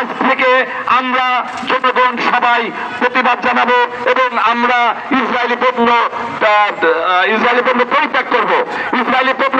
আজ থেকে আমরা জনগণ সবাই প্রতিবাদ জানাব এবং আমরা ইসরায়েলি পণ্য ইসরায়েলি পণ্য পরিত্যাগ করব। ইসরায়েলি পণ্যগুলো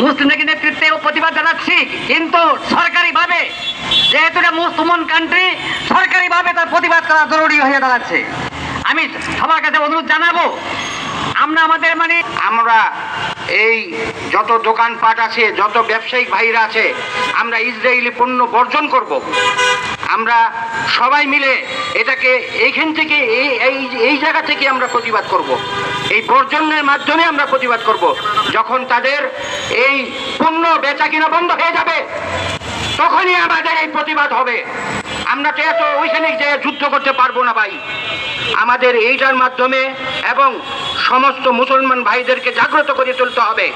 মুসলিম লীগের নেতৃত্বে প্রতিবাদ জানাচ্ছি, কিন্তু সরকারিভাবে, যেহেতু এটা মুসলমান কান্ট্রি সরকারিভাবে তার প্রতিবাদ করা জরুরি হয়ে দাঁড়াচ্ছে। আমি সবার কাছে অনুরোধ জানাব, আমরা আমাদের মানে আমরা এই যত দোকানপাট আছে, যত ব্যবসায়িক ভাইরা আছে, আমরা ইসরায়েলি পণ্য বর্জন করব। আমরা সবাই মিলে এটাকে এইখান থেকে এই এই এই জায়গা থেকে আমরা প্রতিবাদ করব। এই বর্জনের মাধ্যমে আমরা প্রতিবাদ করব। যখন তাদের এই পণ্য বেচা কিনা বন্ধ হয়ে যাবে, তখনই আমাদের এই প্রতিবাদ হবে। আমরা তো এত ওইখানে যে যুদ্ধ করতে পারব না ভাই। আমাদের এইটার মাধ্যমে এবং সমস্ত মুসলমান ভাইদেরকে জাগ্রত করে তুলতে হবে।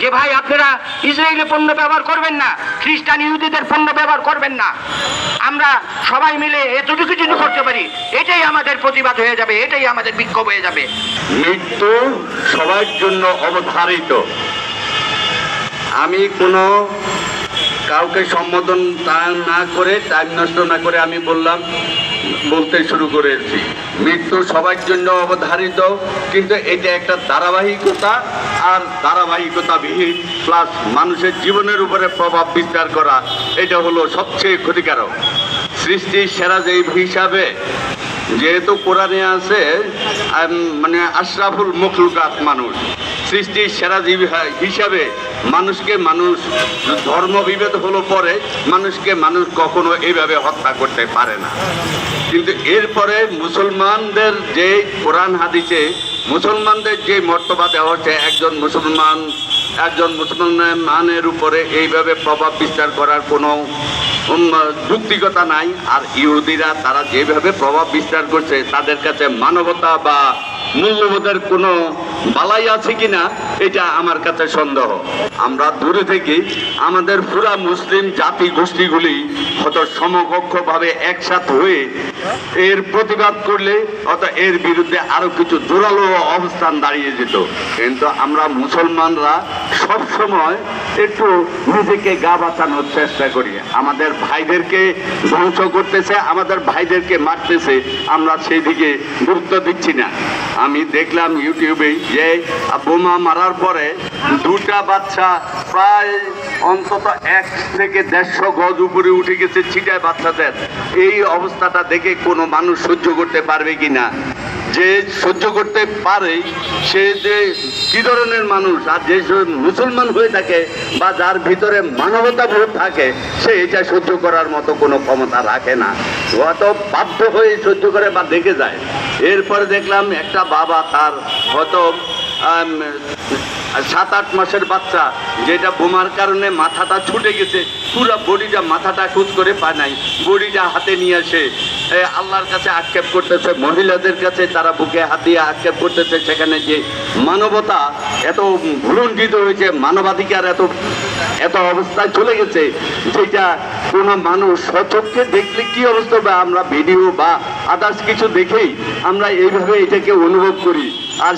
যে ভাই, আপনারা ইসরায়েলি পণ্য ব্যবহার করবেন না, খ্রিস্টান ইহুদিদের পণ্য ব্যবহার করবেন না। আমরা সবাই মিলে এতটুকু যদি করতে পারি, এটাই আমাদের প্রতিবাদ হয়ে যাবে, এটাই আমাদের বিক্ষোভ হয়ে যাবে। মৃত্যু সবার জন্য অবধারিত। আমি কোনো কাউকে সম্বোধন তা না করে টাইম নষ্ট না করে আমি বললাম, বলতে শুরু করেছি। মৃত্যু সবার জন্য অবধারিত, কিন্তু এটা একটা ধারাবাহিকতা, আর ধারাবাহিকতা বিহীন প্লাস মানুষের জীবনের উপরে প্রভাব বিস্তার করা, এটা হলো সবচেয়ে ক্ষতিকারক। সৃষ্টির সেরা যে হিসাবে, যেহেতু কোরআনে আছে মানে আশরাফুল মখলুকাত মানুষ, সৃষ্টির সেরা জীব হিসাবে মানুষকে মানুষ ধর্ম বিভেদ হলো পরে মানুষকে মানুষ কখনো এইভাবে হত্যা করতে পারে না। কিন্তু এরপরে মুসলমানদের যে কোরআন হাদিসে, মুসলমানদের যে মর্তবা দেওয়া হচ্ছে, একজন মুসলমান, একজন মুসলমানের উপরে এইভাবে প্রভাব বিস্তার করার কোনো যুক্তিকতা নাই। আর ইহুদিরা তারা যেভাবে প্রভাব বিস্তার করছে, তাদের কাছে মানবতা বা মূল্যবোধের কোনো বালাই আছে কিনা, এটা আমার কাছে সন্দেহ। আমরা দূরে থেকে আমাদের পুরা মুসলিম জাতি গোষ্ঠীগুলি হয়তো সমকক্ষভাবে একসাথ হয়ে এর প্রতিবাদ করলে অথবা এর বিরুদ্ধে আরও কিছু জোরালো অবস্থান দাঁড়িয়ে যেত। কিন্তু আমরা মুসলমানরা সব সময় একটু নিজেকে গা বাঁচানোর চেষ্টা করি। আমাদের ভাইদেরকে ধ্বংস করতেছে, আমাদের ভাইদেরকে মারতেছে, আমরা সেই দিকে গুরুত্ব দিচ্ছি না। আমি দেখলাম ইউটিউবে যে বোমা মারার পরে দুটা বাচ্চা প্রায় অন্তত এক থেকে দেড়শো গজ উপরে উঠে গেছে ছিটায় বাচ্চাদের। এই অবস্থাটা দেখে কোনো মানুষ সহ্য করতে পারবে কি না যে সহ্য করতে পারে, সে যে কি ধরনের মানুষ, আর যে মুসলমান হয়ে থাকে বা যার ভিতরে মানবতা বোধ থাকে, সে এটা সহ্য করার মতো কোনো ক্ষমতা রাখে না। হয়তো বাধ্য হয়ে সহ্য করে বা দেখে যায়। এরপরে দেখলাম একটা বাবা তার হয়তো সাত আট মাসের বাচ্চা, যেটা বোমার কারণে মাথাটা ছুটে গেছে, পুরো বডিটা মাথাটা খুঁজ করে পায় নাই। বডিটা হাতে নিয়ে আসে। আল্লাহর কাছে আক্ষেপ করতেছে, মহিলাদের কাছে তারা বুকে হাত দিয়ে আক্ষেপ করতেছে, সেখানে যে মানবতা এত ভুলুণ্ঠিত হয়েছে, মানবাধিকার এত এত অবস্থায় চলে গেছে, যেটা কোনো মানুষ সচক্ষে দেখলে কি অবস্থা হবে? আমরা ভিডিও বা আদার্স কিছু দেখেই আমরা এইভাবে এটাকে অনুভব করি। আর